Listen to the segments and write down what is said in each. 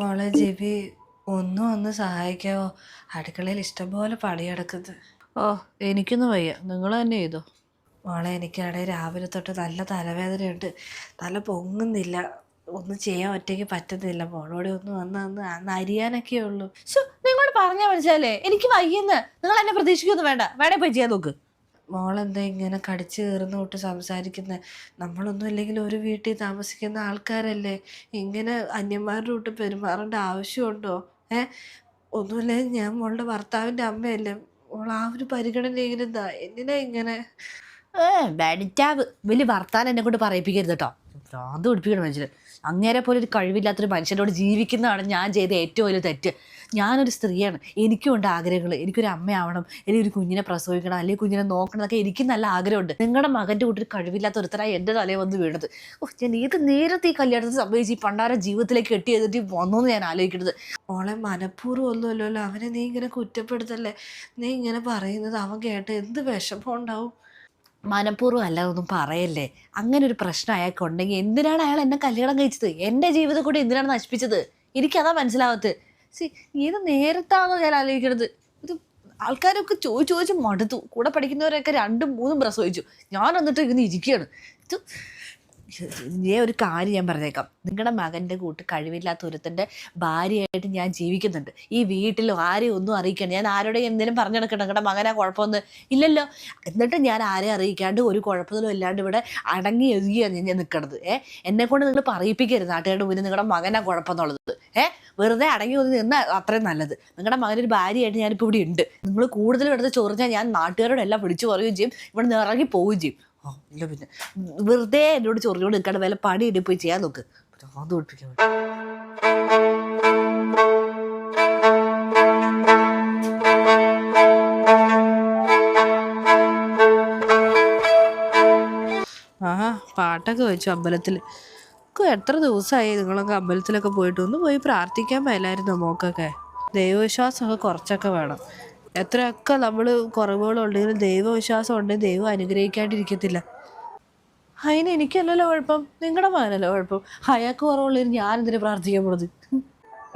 മോളെ ജിബി ഒന്നും ഒന്ന് സഹായിക്കാവോ? അടുക്കളയിൽ ഇഷ്ടംപോലെ പണി കിടക്കുന്നത് ഓ എനിക്കൊന്നും വയ്യ. നിങ്ങൾ തന്നെ ചെയ്തോ? മോളെ എനിക്കാണെങ്കിൽ രാവിലെ തൊട്ട് നല്ല തലവേദനയുണ്ട്. തല പൊങ്ങുന്നില്ല. ഒന്നും ചെയ്യാൻ ഒറ്റയ്ക്ക് പറ്റുന്നില്ല. മോളോടെ ഒന്ന് വന്ന് വന്ന് അന്ന് അരിയാനൊക്കെ ഉള്ളൂ. നിങ്ങളോട് പറഞ്ഞാൽ മനസ്സിലല്ലേ എനിക്ക് വയ്യെന്ന്. നിങ്ങൾ എന്നെ പ്രതീക്ഷിക്കൊന്നും വേണ്ട. വേണേ പോയി ചെയ്യാൻ നോക്ക്. മോളെന്താ ഇങ്ങനെ കടിച്ച് കയറുന്ന തൊട്ട് സംസാരിക്കുന്നത് നമ്മളൊന്നും ഇല്ലെങ്കിൽ ഒരു വീട്ടിൽ താമസിക്കുന്ന ആൾക്കാരല്ലേ? ഇങ്ങനെ അന്യന്മാരുടെ കൂട്ട് പെരുമാറേണ്ട ആവശ്യമുണ്ടോ? ഏ? ഒന്നുമില്ലെങ്കിൽ ഞാൻ മോളുടെ ഭർത്താവിന്റെ അമ്മയല്ലേ. മോൾ ആ ഒരു പരിഗണന എങ്ങനെന്താ എന്തിനാ ഇങ്ങനെ? ഏ വെടിറ്റാവ് വലിയ വർത്താനം എന്നെ കൊണ്ട് പറയിപ്പിക്കരുത് കേട്ടോ. ഭ്രാന്ത് പിടിപ്പിക്കണം മനുഷ്യർ അങ്ങേരെ പോലെ ഒരു കഴിവില്ലാത്തൊരു മനുഷ്യനോട് ജീവിക്കുന്നതാണ് ഞാൻ ചെയ്ത ഏറ്റവും വലിയ തെറ്റ്. ഞാനൊരു സ്ത്രീയാണ്. എനിക്കും ഉണ്ട് ആഗ്രഹങ്ങൾ. എനിക്കൊരു അമ്മയാവണം. അല്ലെങ്കിൽ ഒരു കുഞ്ഞിനെ പ്രസവിക്കണം. അല്ലെങ്കിൽ കുഞ്ഞിനെ നോക്കണം എന്നൊക്കെ എനിക്ക് നല്ല ആഗ്രഹമുണ്ട്. നിങ്ങളുടെ മകന്റെ കൂട്ടിൽ കഴിവില്ലാത്ത ഒരുത്തരായി എന്റെ തലയിൽ വന്ന് വീണത്. ഓ ഞാൻ ഏത് നേരത്തെ ഈ കല്യാണത്തിന് സംഭവിച്ച് ഈ പണ്ടാര ജീവിതത്തിലേക്ക് കെട്ടി വന്നു ഞാൻ ആലോചിക്കുന്നത്? ഓളെ മനഃപൂർവം ഒന്നുമല്ലല്ലോ. അവനെ നീ ഇങ്ങനെ കുറ്റപ്പെടുത്തല്ലേ? നീ ഇങ്ങനെ പറയുന്നത് അവൻ കേട്ട് എന്ത് വിഷമം ഉണ്ടാവും? മനഃപൂർവം അല്ല ഒന്നും പറയല്ലേ? അങ്ങനെ ഒരു പ്രശ്നം അയാൾക്ക് ഉണ്ടെങ്കിൽ എന്തിനാണ് അയാൾ എന്നെ കല്യാണം കഴിച്ചത്? എന്റെ ജീവിതം കൂടി എന്തിനാണ് നശിപ്പിച്ചത്? എനിക്കതാ മനസ്സിലാവത്ത് സി ഏത് നേരത്താണോ ഞാൻ ആലോചിക്കണത്? ഇത് ആൾക്കാരൊക്കെ ചോദിച്ചു ചോദിച്ച് മടുത്തു. കൂടെ പഠിക്കുന്നവരൊക്കെ രണ്ടും മൂന്നും പ്രസവിച്ചു. ഞാൻ എന്നിട്ട് ഇങ്ങനെ ഇരിക്കുകയാണ്. ഇത് ഞാൻ ഒരു കാര്യം ഞാൻ പറഞ്ഞേക്കാം. നിങ്ങളുടെ മകന്റെ കൂട്ട് കഴിവില്ലാത്ത ഒരുത്തന്റെ ഭാര്യയായിട്ട് ഞാൻ ജീവിക്കുന്നുണ്ട്. ഈ വീട്ടിൽ ആരെയും ഒന്നും അറിയിക്കണം ഞാൻ ആരോടെ എന്തെങ്കിലും പറഞ്ഞു നടക്കണം നിങ്ങളുടെ മകനാ കുഴപ്പമൊന്നും ഇല്ലല്ലോ. എന്നിട്ട് ഞാൻ ആരെയും അറിയിക്കാണ്ട് ഒരു കുഴപ്പത്തിലും ഇല്ലാണ്ട് ഇവിടെ അടങ്ങി എഴുതിയാണ് ഞാൻ നിൽക്കണത് ഏ? എന്നെ കൊണ്ട് നിങ്ങൾ പറയിപ്പിക്കരുത് നാട്ടുകാരുടെ മുന്നിൽ നിങ്ങളുടെ മകനാ കുഴപ്പമെന്നുള്ളത്. ഏ? വെറുതെ അടങ്ങി ഒന്ന് നിന്നാൽ അത്രയും നല്ലത്. നിങ്ങളുടെ മകനൊരു ഭാര്യയായിട്ട് ഞാനിപ്പോൾ ഇവിടെ ഉണ്ട്. നിങ്ങൾ കൂടുതലും എടുത്ത് ചോറിഞ്ഞാൽ ഞാൻ നാട്ടുകാരോടെല്ലാം വിളിച്ചു പറയുകയും ചെയ്യും. ഇവിടെ നിന്ന് ഇറങ്ങി പോവുകയും ചെയ്യും. ഓ ഇല്ല പിന്നെ. വെറുതെ എന്നോട് ചൊറിഞ്ഞോട് നിൽക്കാണ്ട് വല്ല പണി ഇടി പോയി ചെയ്യാൻ നോക്ക്. അത് പഠിപ്പിക്കാൻ ആ പാട്ടൊക്കെ വെച്ചു അമ്പലത്തിൽ എത്ര ദിവസമായി നിങ്ങളൊക്കെ അമ്പലത്തിലൊക്കെ പോയിട്ട്? ഒന്ന് പോയി പ്രാർത്ഥിക്കാൻ മേലായിരുന്നു മോക്കൊക്കെ? ദൈവവിശ്വാസമൊക്കെ കുറച്ചൊക്കെ വേണം. എത്രയൊക്കെ നമ്മൾ കുറവുകളുണ്ടെങ്കിലും ദൈവവിശ്വാസം ഉണ്ടെങ്കിൽ ദൈവം അനുഗ്രഹിക്കാണ്ടിരിക്കത്തില്ല. അതിന് എനിക്കല്ലല്ലോ കുഴപ്പം. നിങ്ങളുടെ മകനല്ലോ കുഴപ്പം? അയാൾക്ക് കുറവുള്ളതിന് ഞാൻ എന്തിനു പ്രാർത്ഥിക്കാൻ പോണത്?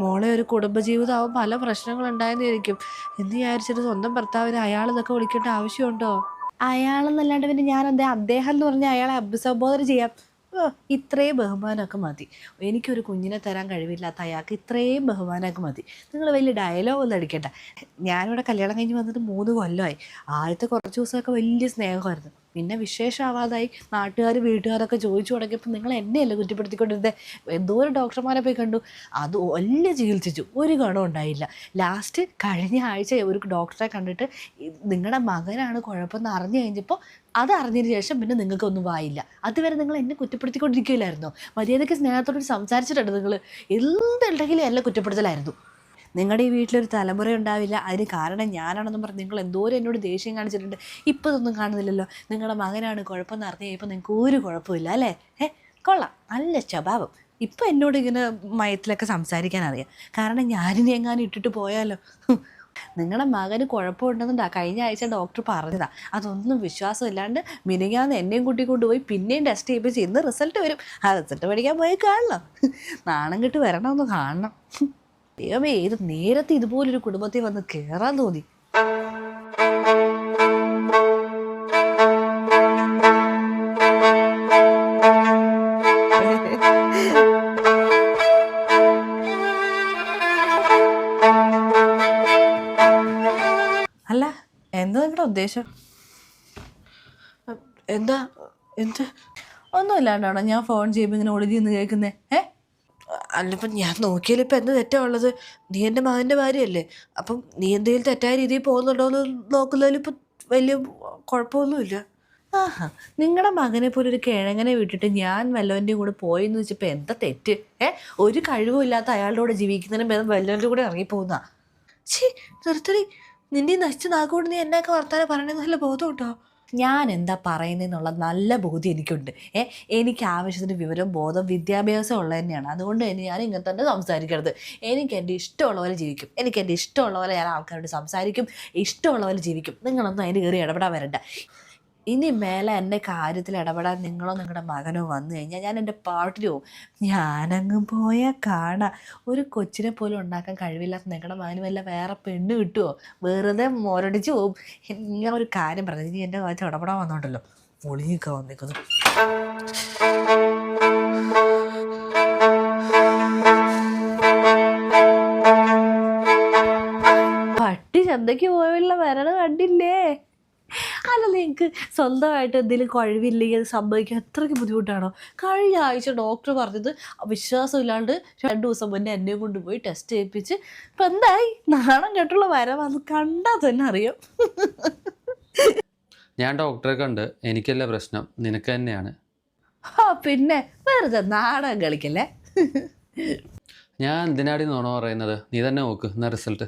മോളെ ഒരു കുടുംബജീവിതമാവും പല പ്രശ്നങ്ങൾ ഉണ്ടായെന്നിരിക്കും എന്ന് വിചാരിച്ചിട്ട് സ്വന്തം ഭർത്താവിന് അയാൾ ഇതൊക്കെ വിളിക്കേണ്ട ആവശ്യമുണ്ടോ? അയാളെന്നല്ലാണ്ട് പിന്നെ ഞാൻ അദ്ദേഹം എന്ന് പറഞ്ഞാൽ അയാളെ അഭിസംബോധന ചെയ്യാം. ഇത്രയും ബഹുമാനമൊക്കെ മതി. എനിക്കൊരു കുഞ്ഞിനെ തരാൻ കഴിവില്ലാത്ത അയാൾക്ക് ഇത്രയും ബഹുമാനമൊക്കെ മതി. നിങ്ങൾ വലിയ ഡയലോഗ് ഒന്നും അടിക്കണ്ട ഞാനിവിടെ കല്യാണം കഴിഞ്ഞ് വന്നിട്ട് മൂന്ന് കൊല്ലമായി ആദ്യത്തെ കുറച്ച് ദിവസമൊക്കെ വലിയ സ്നേഹമായിരുന്നു. പിന്നെ വിശേഷമാവാതായി നാട്ടുകാർ വീട്ടുകാരൊക്കെ ചോദിച്ചു തുടങ്ങിയപ്പോൾ നിങ്ങൾ എന്നെയല്ലേ കുറ്റപ്പെടുത്തിക്കൊണ്ടിരുന്നത് എന്തോ ഒരു ഡോക്ടർമാരെ പോയി കണ്ടു. അത് വലിയ ചികിത്സിച്ചു. ഒരു ഗുണം ഉണ്ടായില്ല. ലാസ്റ്റ് കഴിഞ്ഞ ആഴ്ച ഒരു ഡോക്ടറെ കണ്ടിട്ട് നിങ്ങളുടെ മകനാണ് കുഴപ്പമെന്ന് അറിഞ്ഞു കഴിഞ്ഞപ്പോൾ അത് അറിഞ്ഞതിന് ശേഷം പിന്നെ നിങ്ങൾക്കൊന്നും വായില്ല. അതുവരെ നിങ്ങൾ എന്നെ കുറ്റപ്പെടുത്തിക്കൊണ്ടിരിക്കില്ലായിരുന്നോ മര്യാദയ്ക്ക് സ്നേഹത്തോട് സംസാരിച്ചിട്ടുണ്ട് നിങ്ങൾ എന്തുണ്ടെങ്കിലും എല്ലാം കുറ്റപ്പെടുത്തലായിരുന്നു. നിങ്ങളുടെ ഈ വീട്ടിലൊരു തലമുറ ഉണ്ടാവില്ല. അതിന് കാരണം ഞാനാണെന്നും പറഞ്ഞ് നിങ്ങൾ എന്തോരം എന്നോട് ദേഷ്യം കാണിച്ചിട്ടുണ്ട്. ഇപ്പോൾ ഇതൊന്നും കാണുന്നില്ലല്ലോ. നിങ്ങളുടെ മകനാണ് കുഴപ്പമെന്ന് അറിഞ്ഞു ഇപ്പോൾ നിങ്ങൾക്ക് ഒരു കുഴപ്പമില്ല അല്ലേ? ഏ കൊള്ളാം. നല്ല സ്വഭാവം. ഇപ്പം എന്നോട് ഇങ്ങനെ മയത്തിലൊക്കെ സംസാരിക്കാൻ അറിയാം. കാരണം ഞാനിനി എങ്ങാനും ഇട്ടിട്ട് പോയാലോ? നിങ്ങളുടെ മകന് കുഴപ്പമുണ്ടെന്നുണ്ടാ. കഴിഞ്ഞ ആഴ്ച ഡോക്ടർ പറഞ്ഞതാ. അതൊന്നും വിശ്വാസമില്ലാണ്ട് മിനിങ്ങാന്ന് എന്നെയും കൂട്ടി കൊണ്ടുപോയി പിന്നെയും ടെസ്റ്റ് ചെയ്യുമ്പോൾ ഇന്ന് റിസൾട്ട് വരും. ആ റിസൾട്ട് പഠിക്കാൻ പോയി കാണണം നാണം കെട്ട് വരണമെന്ന് കാണണം. ദൈവമേ ഏത് നേരത്തെ ഇതുപോലൊരു കുടുംബത്തിൽ വന്ന് കയറാൻ തോന്നി. അല്ല എന്താ നിങ്ങളുടെ ഉദ്ദേശം? എന്താ എന്താ? എന്ത് ഒന്നും ഇല്ലാണ്ടാണോ ഞാൻ ഫോൺ ചെയ്യുമ്പോൾ ഇങ്ങനെ ഒളിഞ്ഞിന്ന് കേൾക്കുന്നേ. ഏ? അല്ലപ്പം ഞാൻ നോക്കിയാൽ ഇപ്പം എന്ത് തെറ്റാ ഉള്ളത്? നീ എന്റെ മകന്റെ ഭാര്യയല്ലേ. അപ്പം നീ എന്തെങ്കിലും തെറ്റായ രീതിയിൽ പോകുന്നുണ്ടോ എന്ന് നോക്കുന്നതിൽ ഇപ്പം വലിയ കുഴപ്പമൊന്നുമില്ല. ആഹാ നിങ്ങളുടെ മകനെ പോലെ ഒരു കിഴങ്ങനെ വിട്ടിട്ട് ഞാൻ വല്ലവന്റെയും കൂടെ പോയെന്ന് വെച്ചപ്പോൾ എന്താ തെറ്റ്? ഏ ഒരു കഴിവും ഇല്ലാത്ത അയാളുടെ കൂടെ ജീവിക്കുന്നതിന് ഭേദം വല്ലവന്റെ കൂടെ ഇറങ്ങിപ്പോകുന്ന ഛീ നിർത്തടി. നിന്റെ നശിച്ച് നാക്കുകൊണ്ട് നീ എന്നൊക്കെ വർത്താനം പറയണത് നല്ല ബോധമുണ്ടോ ഞാൻ എന്താ പറയുന്നതെന്നുള്ള നല്ല ബോധ്യം എനിക്കുണ്ട്. ഏ എനിക്ക് ആവശ്യത്തിന് വിവരം ബോധം വിദ്യാഭ്യാസം ഉള്ളത് തന്നെയാണ്. അതുകൊണ്ട് തന്നെ ഞാൻ ഇങ്ങനെ തന്നെ സംസാരിക്കരുത്. എനിക്ക് എന്റെ ഇഷ്ടമുള്ള പോലെ ജീവിക്കും. എനിക്ക് എന്റെ ഇഷ്ടമുള്ള പോലെ ഞാൻ ആൾക്കാരോട് സംസാരിക്കും. ഇഷ്ടമുള്ള പോലെ ജീവിക്കും. നിങ്ങളൊന്നും അതിന് കയറി ഇടപെടാൻ വരണ്ട. ഇനി മേലെ എന്റെ കാര്യത്തിൽ ഇടപെടാൻ നിങ്ങളോ നിങ്ങളുടെ മകനോ വന്നു കഴിഞ്ഞാൽ ഞാൻ എന്റെ പാട്ടിലോ ഞാനങ്ങ് പോയ കാണാം. ഒരു കൊച്ചിനെ പോലും ഉണ്ടാക്കാൻ കഴിവില്ലാത്ത നിങ്ങളുടെ മകന് വല്ല വേറെ പെണ്ണ് കിട്ടുമോ വെറുതെ മുരടിച്ച് പോകും ഞാൻ ഒരു കാര്യം പറഞ്ഞു. ഇനി എന്റെ കാര്യത്തിൽ ഇടപെടാൻ വന്നോണ്ടല്ലോ. ഒളിയൊക്കെ വന്നിരിക്കുന്നു പട്ടി ചന്തയ്ക്ക് പോയുള്ള വരണ കണ്ടില്ലേ? അല്ല നിങ്ങൾക്ക് സ്വന്തമായിട്ട് എന്തെങ്കിലും കഴിവില്ലെങ്കിൽ അത് സംഭവിക്കാൻ അത്രയ്ക്ക് ബുദ്ധിമുട്ടാണോ? കഴിഞ്ഞ ആഴ്ച ഡോക്ടർ പറഞ്ഞത് വിശ്വാസമില്ലാണ്ട് രണ്ട് ദിവസം മുന്നേ എന്നെ കൊണ്ടുപോയി ടെസ്റ്റ് ചെയ്യിപ്പിച്ച്. ഇപ്പം എന്തായി? നാണം കേട്ടുള്ള വരവ് അത് കണ്ടാൽ തന്നെ അറിയാം. ഞാൻ ഡോക്ടറെ കണ്ട് എനിക്കല്ല പ്രശ്നം. നിനക്ക് തന്നെയാണ്. ആ പിന്നെ വെറുതെ നാടകം കളിക്കല്ലേ? ഞാൻ എന്തിനാടി നോണോ പറയുന്നത്? നീ തന്നെ നോക്ക്. എന്നാ റിസൾട്ട്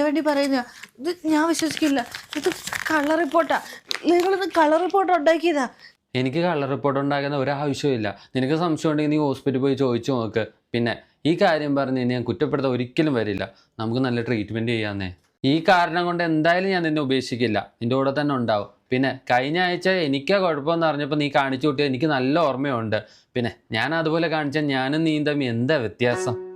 പറ്റിക്കാൻ വേണ്ടി പറയുന്ന ഇത് ഞാൻ വിശ്വസിക്കില്ല. ഇത് കളർ റിപ്പോർട്ടാ നിങ്ങളിത് കളർ റിപ്പോർട്ട് ഉണ്ടാക്കിയതാ. എനിക്ക് കളർ റിപ്പോർട്ട് ഉണ്ടാക്കുന്ന ഒരാവശ്യമില്ല നിനക്ക് സംശയം ഉണ്ടെങ്കിൽ നീ ഹോസ്പിറ്റലിൽ പോയി ചോദിച്ചു നോക്ക്. പിന്നെ ഈ കാര്യം പറഞ്ഞ് ഞാൻ കുറ്റപ്പെടുത്താൻ ഒരിക്കലും വരില്ല. നമുക്ക് നല്ല ട്രീറ്റ്മെന്റ് ചെയ്യാന്നേ. ഈ കാരണം കൊണ്ട് എന്തായാലും ഞാൻ നിന്നെ ഉപേക്ഷിക്കില്ല. നിന്റെ കൂടെ തന്നെ ഉണ്ടാവും. പിന്നെ കഴിഞ്ഞ ആഴ്ച എനിക്കാ കുഴപ്പമെന്ന് അറിഞ്ഞപ്പോൾ നീ കാണിച്ചു കൂട്ടിയത് എനിക്ക് നല്ല ഓർമ്മയുണ്ട്. പിന്നെ ഞാൻ അതുപോലെ കാണിച്ചാൽ ഞാനും തമ്മിൽ എന്താ വ്യത്യാസം?